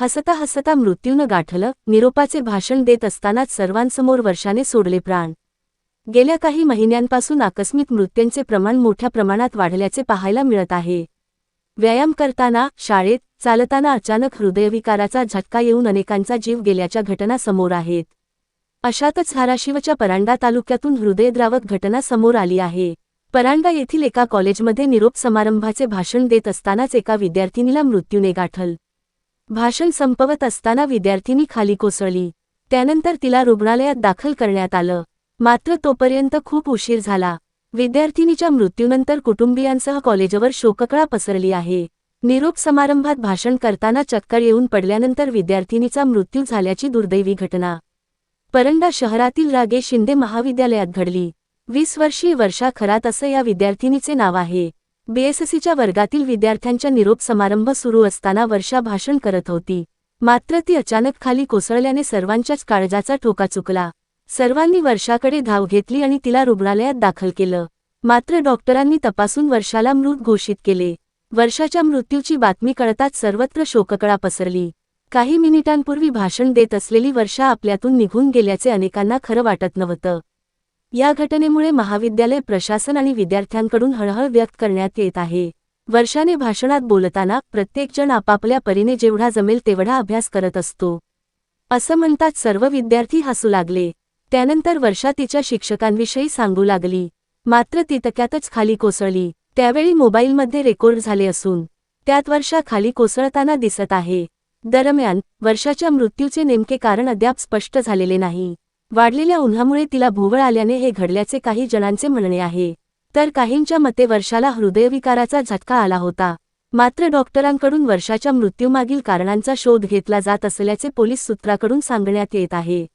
हसता हसता मृत्यूनं गाठलं निरोपाचे भाषण देत असतानाच सर्वांसमोर वर्षाने सोडले प्राण. गेल्या काही महिन्यांपासून आकस्मिक मृत्यूंचे प्रमाण मोठ्या प्रमाणात वाढल्याचे पाहायला मिळत आहे. व्यायाम करताना शाळेत चालताना अचानक हृदयविकाराचा झटका येऊन अनेकांचा जीव गेल्याच्या घटना समोर आहेत. अशातच धाराशिवच्या परांडा तालुक्यातून हृदयद्रावक घटना समोर आली आहे. परांडा येथील एका कॉलेजमध्ये निरोप समारंभाचे भाषण देत असतानाच एका विद्यार्थिनीला मृत्यूने गाठल. भाषण संपवत असताना विद्यार्थिनी खाली कोसळली. त्यानंतर तिला रुग्णालयात दाखल करण्यात आलं. मात्र तोपर्यंत खूप उशीर झाला. विद्यार्थिनीच्या मृत्यूनंतर कुटुंबियांसह कॉलेजवर शोककळा पसरली आहे. निरोप समारंभात भाषण करताना चक्कर येऊन पडल्यानंतर विद्यार्थिनीचा मृत्यू झाल्याची दुर्दैवी घटना. परंडा शहरातील रागे शिंदे महाविद्यालयात घडली. वीस वर्षीय वर्षा खरात असं या विद्यार्थिनीचे नाव आहे. बीएससीच्या वर्गातील विद्यार्थ्यांच्या निरोप समारंभ सुरू असताना वर्षा भाषण करत होती. मात्र ती अचानक खाली कोसळल्याने सर्वांच्याच काळजाचा ठोका चुकला. सर्वांनी वर्षाकडे धाव घेतली आणि तिला रुग्णालयात दाखल केलं. मात्र डॉक्टरांनी तपासून वर्षाला मृत घोषित केले. वर्षाच्या मृत्यूची बातमी कळताच सर्वत्र शोककळा पसरली. काही मिनिटांपूर्वी भाषण देत असलेली वर्षा आपल्यातून निघून गेल्याचे अनेकांना खरं वाटत नव्हतं. या घटनेमुळे महाविद्यालय प्रशासन आणि विद्यार्थ्यांकडून हळहळ व्यक्त करण्यात येत आहे. वर्षाने भाषणात बोलताना प्रत्येकजण आपापल्या परीने जेवढा जमेल तेवढा अभ्यास करत असतो. असं म्हणतात सर्व विद्यार्थी हसू लागले. त्यानंतर वर्षा तिच्या शिक्षकांविषयी सांगू लागली. मात्र ती तक्यातच खाली कोसळली. त्यावेळी मोबाईलमध्ये रेकॉर्ड झाले असून त्यात वर्षा खाली कोसळताना दिसत आहे. दरम्यान वर्षाच्या मृत्यूचे नेमके कारण अद्याप स्पष्ट झालेले नाही. वाढलेल्या उन्हामुळे तिला भोवळ आल्याने हे घडल्याचे काही जणांचे म्हणणे आहे. तर काहींच्या मते वर्षाला हृदयविकाराचा झटका आला होता. मात्र डॉक्टरांकडून वर्षाच्या मृत्यूमागील कारणांचा शोध घेतला जात असल्याचे पोलीस सूत्राकडून सांगण्यात येत आहे.